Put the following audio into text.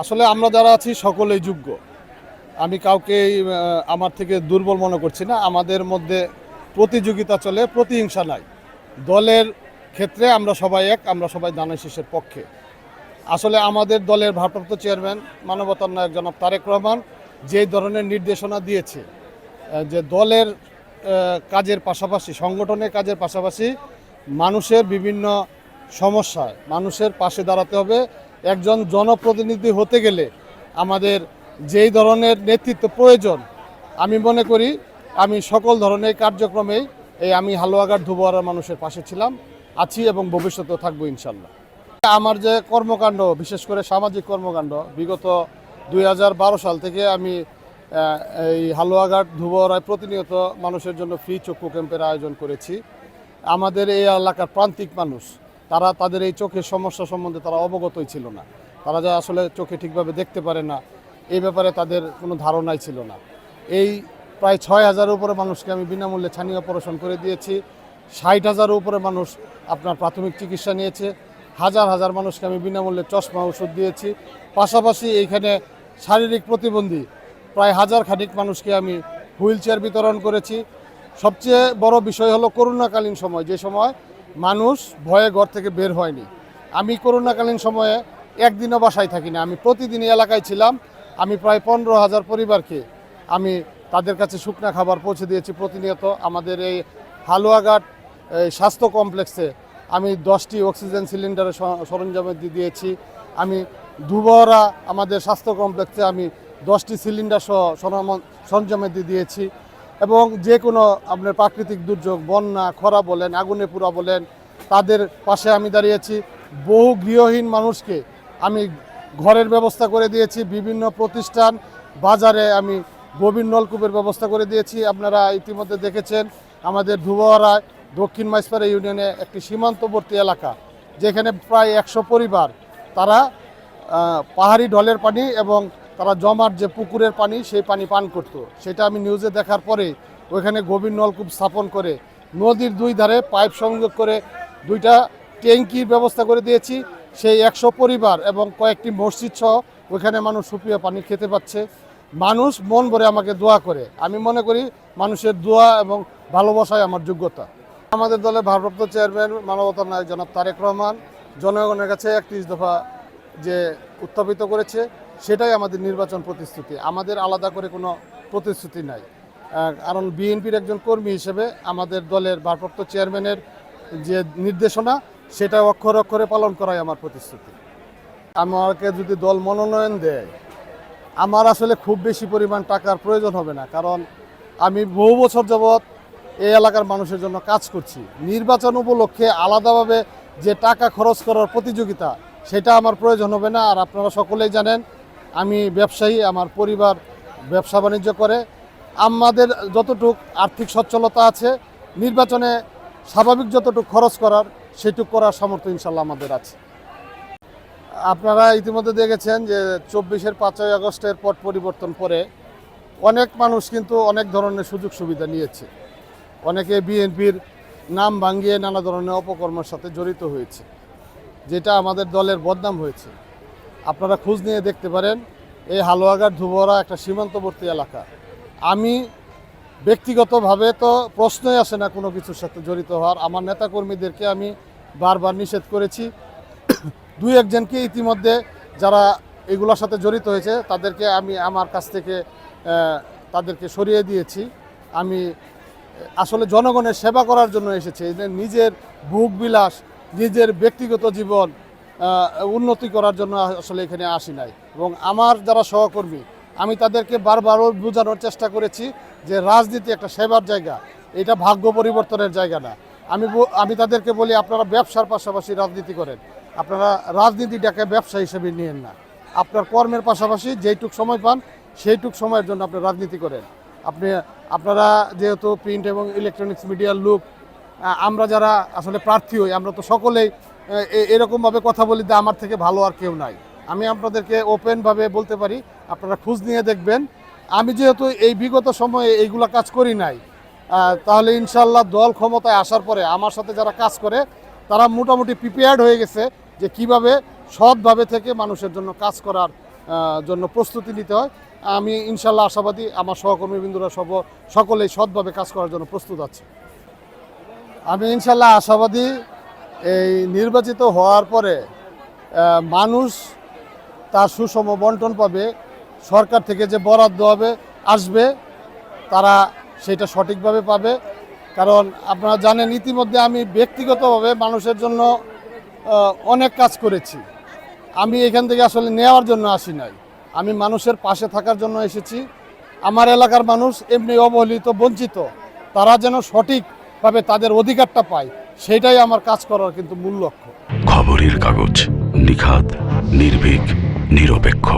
আসলে আমরা যারা আছি সকলেই যোগ্য। আমি কাউকেই আমার থেকে দুর্বল মনে করছি না। আমাদের মধ্যে প্রতিযোগিতা চলে, প্রতিহিংসা নাই। দলের ক্ষেত্রে আমরা সবাই এক, আমরা সবাই দানা শীষের পক্ষে। আসলে আমাদের দলের ভারপ্রাপ্ত চেয়ারম্যান মানবতার নায়ক জনাব তারেক রহমান যে ধরনের নির্দেশনা দিয়েছে যে দলের কাজের পাশাপাশি, সংগঠনের কাজের পাশাপাশি মানুষের বিভিন্ন সমস্যায়, মানুষের পাশে দাঁড়াতে হবে। একজন জনপ্রতিনিধি হতে গেলে আমাদের যেই ধরনের নেতৃত্ব প্রয়োজন, আমি মনে করি আমি সকল ধরনের কার্যক্রমেই এই আমি হালুয়াঘাট ধুবুয়ার মানুষের পাশে ছিলাম, আছি এবং ভবিষ্যতেও থাকব ইনশাল্লাহ। আমার যে কর্মকাণ্ড, বিশেষ করে সামাজিক কর্মকাণ্ড, বিগত দুই হাজার বারো সাল থেকে আমি এই হালুয়াঘাট ধুবরায় প্রতিনিয়ত মানুষের জন্য ফ্রি চক্ষু ক্যাম্পের আয়োজন করেছি। আমাদের এই এলাকার প্রান্তিক মানুষ তারা তাদের এই চোখের সমস্যা সম্বন্ধে তারা অবগতই ছিল না। তারা যা আসলে চোখে ঠিকভাবে দেখতে পারে না এই ব্যাপারে তাদের কোনো ধারণাই ছিল না। এই প্রায় ছয় হাজারের উপরে মানুষকে আমি বিনামূল্যে ছানি অপারেশন করে দিয়েছি। ষাট হাজারের উপরে মানুষ আপনার প্রাথমিক চিকিৎসা নিয়েছে। হাজার হাজার মানুষকে আমি বিনামূল্যে চশমা ওষুধ দিয়েছি। পাশাপাশি এইখানে শারীরিক প্রতিবন্ধী প্রায় হাজার খানিক মানুষকে আমি হুইল চেয়ার বিতরণ করেছি। সবচেয়ে বড় বিষয় হলো করোনাকালীন সময়, যে সময় মানুষ ভয়ে ঘর থেকে বের হয়নি। আমি করোনাকালীন সময়ে একদিনও বাসায় থাকি না আমি প্রতিদিনই এলাকায় ছিলাম। আমি প্রায় পনেরো হাজার পরিবারকে আমি তাদের কাছে শুকনা খাবার পৌঁছে দিয়েছি। প্রতিনিয়ত আমাদের এই হালুয়াঘাট স্বাস্থ্য কমপ্লেক্সে আমি দশটি অক্সিজেন সিলিন্ডারের সরঞ্জামে দিয়ে দিয়েছি। আমি দুবহরা আমাদের স্বাস্থ্য কমপ্লেক্সে আমি দশটি সিলিন্ডার সহ সরঞ্জাম- সরঞ্জামে দিয়ে দিয়েছি। এবং যে কোনো আপনার প্রাকৃতিক দুর্যোগ, বন্যা, খরা বলেন, আগুনে পুরা বলেন, তাদের পাশে আমি দাঁড়িয়েছি। বহু গৃহহীন মানুষকে আমি ঘরের ব্যবস্থা করে দিয়েছি, বিভিন্ন প্রতিষ্ঠান, বাজারে আমি গভীর নলকূপের ব্যবস্থা করে দিয়েছি। আপনারা ইতিমধ্যে দেখেছেন, আমাদের ধুবহরায় দক্ষিণ মাইসপাড়া ইউনিয়নে একটি সীমান্তবর্তী এলাকা, যেখানে প্রায় একশো পরিবার, তারা পাহাড়ি ঢলের পানি এবং তারা জমাট যে পুকুরের পানি, সেই পানি পান করত। সেটা আমি নিউজে দেখার পরে ওইখানে গভীর নলকূপ স্থাপন করে নদীর দুই ধারে পাইপ সংযোগ করে দুইটা ট্যাঙ্কির ব্যবস্থা করে দিয়েছি। সেই একশো পরিবার এবং কয়েকটি মসজিদ সহ ওইখানে মানুষ সুপ্রিয় পানি খেতে পাচ্ছে। মানুষ মন ভরে আমাকে দোয়া করে। আমি মনে করি মানুষের দোয়া এবং ভালোবাসায় আমার যোগ্যতা। আমাদের দলের ভারপ্রাপ্ত চেয়ারম্যান মানবতার নায়ক জনাব তারেক রহমান জনগণের কাছে একত্রিশ দফা যে উত্থাপিত করেছে সেটাই আমাদের নির্বাচন প্রতিশ্রুতি। আমাদের আলাদা করে কোনো প্রতিশ্রুতি নাই। কারণ বিএনপির একজন কর্মী হিসেবে আমাদের দলের ভারপ্রাপ্ত চেয়ারম্যানের যে নির্দেশনা, সেটা অক্ষরে অক্ষরে পালন করাই আমার প্রতিশ্রুতি। আমাকে যদি দল মনোনয়ন দেয়, আমার আসলে খুব বেশি পরিমাণ টাকার প্রয়োজন হবে না। কারণ আমি বহু বছর যাবৎ এই এলাকার মানুষের জন্য কাজ করছি। নির্বাচন উপলক্ষে আলাদাভাবে যে টাকা খরচ করার প্রতিযোগিতা, সেটা আমার প্রয়োজন হবে না। আর আপনারা সকলেই জানেন আমি ব্যবসায়ী, আমার পরিবার ব্যবসা বাণিজ্য করে। আমাদের যতটুক আর্থিক সচ্ছলতা আছে, নির্বাচনে স্বাভাবিক যতটুকু খরচ করার, সেটুক করার সামর্থ্য ইনশাল্লাহ আমাদের আছে। আপনারা ইতিমধ্যে দেখেছেন যে চব্বিশের পাঁচই আগস্টের পট পরিবর্তন পরে অনেক মানুষ কিন্তু অনেক ধরনের সুযোগ সুবিধা নিয়েছে। অনেকে বিএনপির নাম ভাঙ্গিয়ে নানা ধরনের অপকর্মের সাথে জড়িত হয়েছে, যেটা আমাদের দলের বদনাম হয়েছে। আপনারা খোঁজ নিয়ে দেখতে পারেন, এই হালুয়াঘাট ধুবরা একটা সীমান্তবর্তী এলাকা। আমি ব্যক্তিগতভাবে তো প্রশ্নই আসে না কোনো কিছুর সাথে জড়িত হওয়ার। আমার নেতাকর্মীদেরকে আমি বারবার নিষেধ করেছি। দুই একজনকে ইতিমধ্যে যারা এগুলোর সাথে জড়িত হয়েছে, তাদেরকে আমি আমার কাছ থেকে তাদেরকে সরিয়ে দিয়েছি। আমি আসলে জনগণের সেবা করার জন্য এসেছি। নিজের ভোগ বিলাস, নিজের ব্যক্তিগত জীবন উন্নতি করার জন্য আসলে এখানে আসি নাই। এবং আমার যারা সহকর্মী, আমি তাদেরকে বারবারও বোঝানোর চেষ্টা করেছি যে রাজনীতি একটা সেবার জায়গা। এটা ভাগ্য পরিবর্তনের জায়গা না। আমি আমি তাদেরকে বলি, আপনারা ব্যবসার পাশাপাশি রাজনীতি করেন। আপনারা রাজনীতিটাকে ব্যবসা হিসেবে নিয়েন না। আপনার কর্মের পাশাপাশি যেইটুক সময় পান, সেইটুক সময়ের জন্য আপনি রাজনীতি করেন। আপনি, আপনারা যেহেতু প্রিন্ট এবং ইলেকট্রনিক্স মিডিয়ার লোক আমরা যারা আসলে প্রার্থী হই, আমরা তো সকলেই এরকমভাবে কথা বলি যে আমার থেকে ভালো আর কেউ নাই। আমি আপনাদেরকে ওপেনভাবে বলতে পারি, আপনারা খোঁজ নিয়ে দেখবেন। আমি যেহেতু এই বিগত সময়ে এইগুলা কাজ করি নাই তাহলে ইনশাল্লাহ দল ক্ষমতায় আসার পরে আমার সাথে যারা কাজ করে, তারা মোটামুটি প্রিপেয়ার্ড হয়ে গেছে যে কীভাবে সৎভাবে থেকে মানুষের জন্য কাজ করার জন্য প্রস্তুতি নিতে হয়। আমি ইনশাল্লাহ আশাবাদী আমার সহকর্মীবৃন্দরা সব, সকলেই সৎভাবে কাজ করার জন্য প্রস্তুত আছে। আমি ইনশাল্লাহ আশাবাদী এই নির্বাচিত হওয়ার পরে মানুষ তার সুষম বন্টন পাবে, সরকার থেকে যে বরাদ্দ হবে, আসবে, তারা সেটা সঠিকভাবে পাবে। কারণ আপনারা জানেন, ইতিমধ্যে আমি ব্যক্তিগতভাবে মানুষের জন্য অনেক কাজ করেছি। আমি এখান থেকে আসলে নেওয়ার জন্য আসি নাই। আমি মানুষের পাশে থাকার জন্য এসেছি। আমার এলাকার মানুষ এমনি অবহেলিত, বঞ্চিত। তারা যেন সঠিকভাবে তাদের অধিকারটা পায়। সেটাই আমার কাজ করার কিন্তু মূল লক্ষ্য। খবরের কাগজ নিখাত নির্ভীক নিরপেক্ষ।